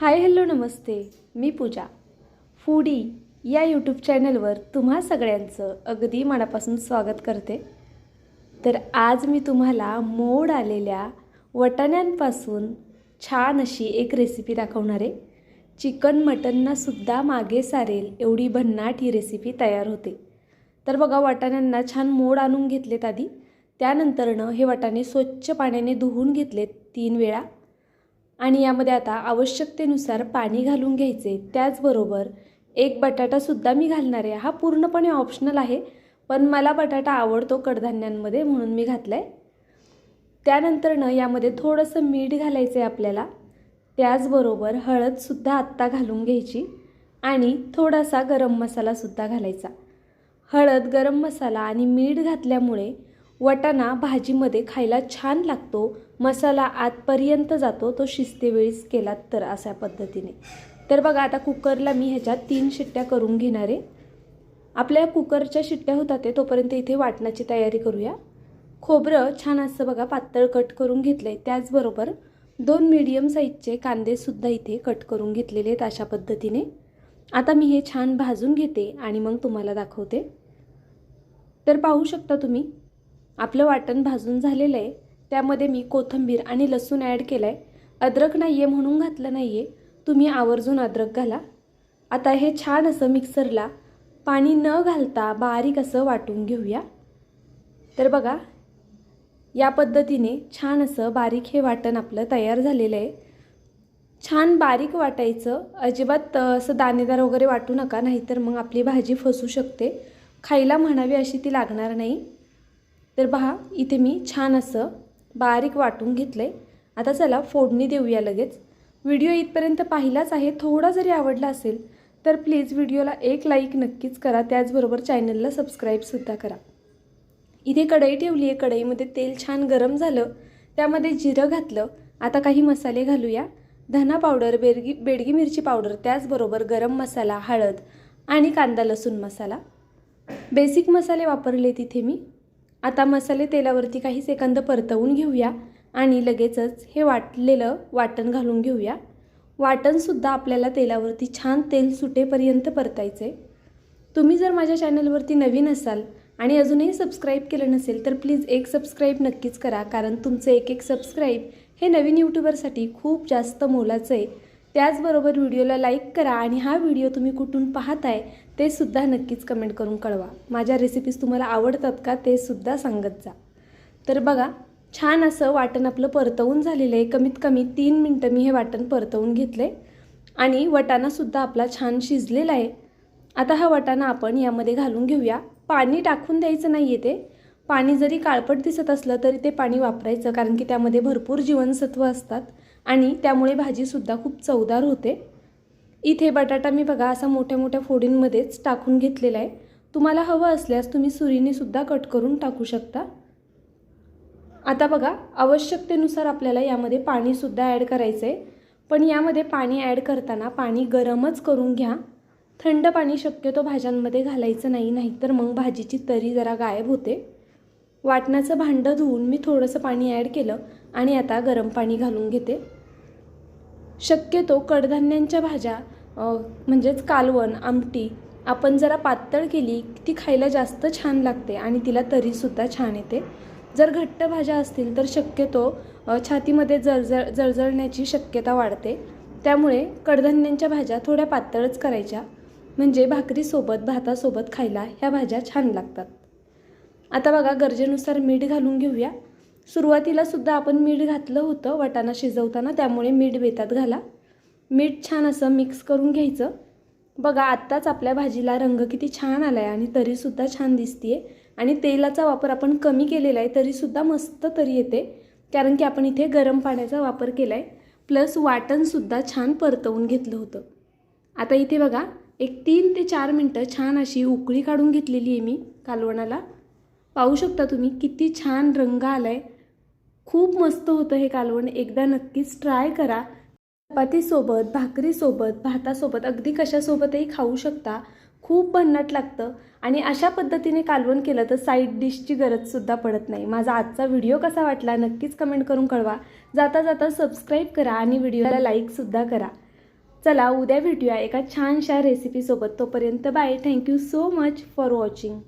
हाय hello नमस्ते. मी Pooja. Foodie या यूट्यूब चॅनलवर तुम्हा सगळ्यांचं अगदी मनापासून स्वागत करते. तर आज मी तुम्हाला मोड आलेल्या वटाण्यांपासून छान अशी एक रेसिपी दाखवणार आहे. चिकन मटननासुद्धा मागे सारेल एवढी भन्नाट ही रेसिपी तयार होते. तर बघा वाटाण्यांना छान मोड आणून घेतलेत आधी. त्यानंतरनं हे वाटाणे स्वच्छ पाण्याने धुवून घेतलेत तीन वेळा. आणि यामध्ये आता आवश्यकतेनुसार पाणी घालून घ्यायचे. त्याचबरोबर एक बटाटासुद्धा मी घालणार आहे. हा पूर्णपणे ऑप्शनल आहे पण मला बटाटा आवडतो कडधान्यांमध्ये म्हणून मी घातला आहे त्यानंतरनं यामध्ये थोडंसं मीठ घालायचं आहे आपल्याला. त्याचबरोबर हळदसुद्धा आत्ता घालून घ्यायची आणि थोडासा गरम मसालासुद्धा घालायचा. हळद गरम मसाला आणि मीठ घातल्यामुळे वटाणा भाजीमध्ये खायला छान लागतो. मसाला आतपर्यंत जातो तो शिस्तेवेळीच केलात तर अशा पद्धतीने. तर बघा आता कुकरला मी ह्याच्यात तीन शिट्ट्या करून घेणार आहे. आपल्या कुकरच्या शिट्ट्या होतात ते तोपर्यंत इथे वाटणाची तयारी करूया. खोबरं छान असं बघा पातळ कट करून घेतलं आहे त्याचबरोबर दोन मीडियम साईजचे कांदेसुद्धा इथे कट करून घेतलेले आहेत अशा पद्धतीने. आता मी हे छान भाजून घेते आणि मग तुम्हाला दाखवते. तर पाहू शकता तुम्ही आपलं वाटण भाजून झालेलं आहे. त्यामध्ये मी कोथिंबीर आणि लसूण ॲड केलं आहे अद्रक नाही आहे म्हणून घातलं नाही आहे तुम्ही आवर्जून अद्रक घाला. आता हे छान असं मिक्सरला पाणी न घालता बारीक असं वाटून घेऊया. तर बघा या पद्धतीने छान असं बारीक हे वाटण आपलं तयार झालेलं आहे. छान बारीक वाटायचं. अजिबात असं दाणेदार वगैरे वाटू नका नाहीतर मग आपली भाजी फसू शकते. खायला म्हणावी अशी ती लागणार नाही. तर पहा इथे मी छान असं बारीक वाटून घेतलं आहे आता चला फोडणी देऊया लगेच. व्हिडिओ इथपर्यंत पाहिलाच आहे थोडा जरी आवडला असेल तर प्लीज व्हिडिओला एक लाईक नक्कीच करा. त्याचबरोबर चॅनलला सबस्क्राईबसुद्धा करा. इथे कढई ठेवली आहे कढईमध्ये तेल छान गरम झालं त्यामध्ये जिरं घातलं. आता काही मसाले घालूया. धना पावडर बेडगी बेडगी मिरची पावडर त्याचबरोबर गरम मसाला हळद आणि कांदा लसूण मसाला. बेसिक मसाले वापरले तिथे मी. आता मसाले तेलावरती काही सेकंद परतवून घेऊया आणि लगेचच हे वाटलेलं वाटण घालून घेऊया. वाटणसुद्धा आपल्याला तेलावरती छान तेल सुटेपर्यंत परतायचं आहे तुम्ही जर माझ्या चॅनलवरती नवीन असाल आणि अजूनही सबस्क्राईब केलं नसेल तर प्लीज एक सबस्क्राईब नक्कीच करा कारण तुमचं एक एक सबस्क्राईब हे नवीन यूट्यूबरसाठी खूप जास्त मोलाचं आहे. त्याचबरोबर व्हिडिओला लाईक करा आणि हा व्हिडिओ तुम्ही कुठून पाहताय ते सुद्धा नक्कीच कमेंट करून कळवा. माझ्या रेसिपीज तुम्हाला आवडतात का ते सुद्धा सांगत जा. तर बघा छान असं वाटण आपलं परतवून झालेलं आहे. कमीत कमी तीन मिनटं मी हे वाटण परतवून घेतलं आहे आणि वटाणासुद्धा आपला छान शिजलेला आहे. आता हा वटाणा आपण यामध्ये घालून घेऊया. पाणी टाकून द्यायचं नाही आहे ते. पाणी जरी काळपट दिसत असलं तरी ते पाणी वापरायचं कारण की त्यामध्ये भरपूर जीवनसत्व असतात. आणि त्यामुळे भाजीसुद्धा खूप चवदार होते. इथे बटाटा मी बघा असा मोठ्या मोठ्या फोडींमध्येच टाकून घेतलेला आहे. तुम्हाला हवं असल्यास तुम्ही सुरीनेसुद्धा कट करून टाकू शकता. आता बघा आवश्यकतेनुसार आपल्याला यामध्ये पाणीसुद्धा ॲड करायचं आहे पण यामध्ये पाणी ॲड करताना पाणी गरमच करून घ्या. थंड पाणी शक्यतो भाज्यांमध्ये घालायचं नाही नाहीतर मग भाजीची तरी जरा गायब होते. वाटणाचं भांडं धुवून मी थोडंसं पाणी ॲड केलं आणि आता गरम पाणी घालून घेते. शक्यतो कडधान्यांच्या भाज्या म्हणजेच कालवण आमटी आपण जरा पातळ केली ती खायला जास्त छान लागते आणि तिला तरीसुद्धा छान येते. जर घट्ट भाज्या असतील तर शक्यतो छातीमध्ये जळजळ जळजळण्याची शक्यता वाढते. त्यामुळे कडधान्यांच्या भाज्या थोड्या पातळच करायच्या. म्हणजे भाकरीसोबत भातासोबत खायला ह्या भाज्या छान लागतात. आता बघा गरजेनुसार मीठ घालून घेऊया. सुरुवातीला सुद्धा आपण मीठ घातलं होतं वाटाणा शिजवताना त्यामुळे मीठ बेतात घाला. मीठ छान असं मिक्स करून घ्यायचं. बघा आत्ताच आपल्या भाजीला रंग किती छान आला आहे आणि तरीसुद्धा छान दिसते आणि तेलाचा वापर आपण कमी केलेला आहे तरीसुद्धा मस्त तरी येते. कारण की आपण इथे गरम पाण्याचा वापर केला आहे प्लस वाटणसुद्धा छान परतवून घेतलं होतं. आता इथे बघा एक तीन ते चार मिनटं छान अशी उकळी काढून घेतलेली आहे मी कालवणाला. पाहू शकता तुम्ही किती छान रंग आला आहे खूप मस्त होतं हे कालवण. एकदा नक्कीच ट्राय करा. चपातीसोबत भाकरीसोबत भातासोबत अगदी कशासोबतही खाऊ शकता. खूप भन्नाट लागतं. आणि अशा पद्धतीने कालवण केलं तर साईड डिशची गरजसुद्धा पडत नाही. माझा आजचा व्हिडिओ कसा वाटला नक्कीच कमेंट करून कळवा. जाता जाता सबस्क्राईब करा आणि व्हिडिओला लाईकसुद्धा करा. चला उद्या भेटूया एका छानशा रेसिपीसोबत तोपर्यंत bye thank you so much for watching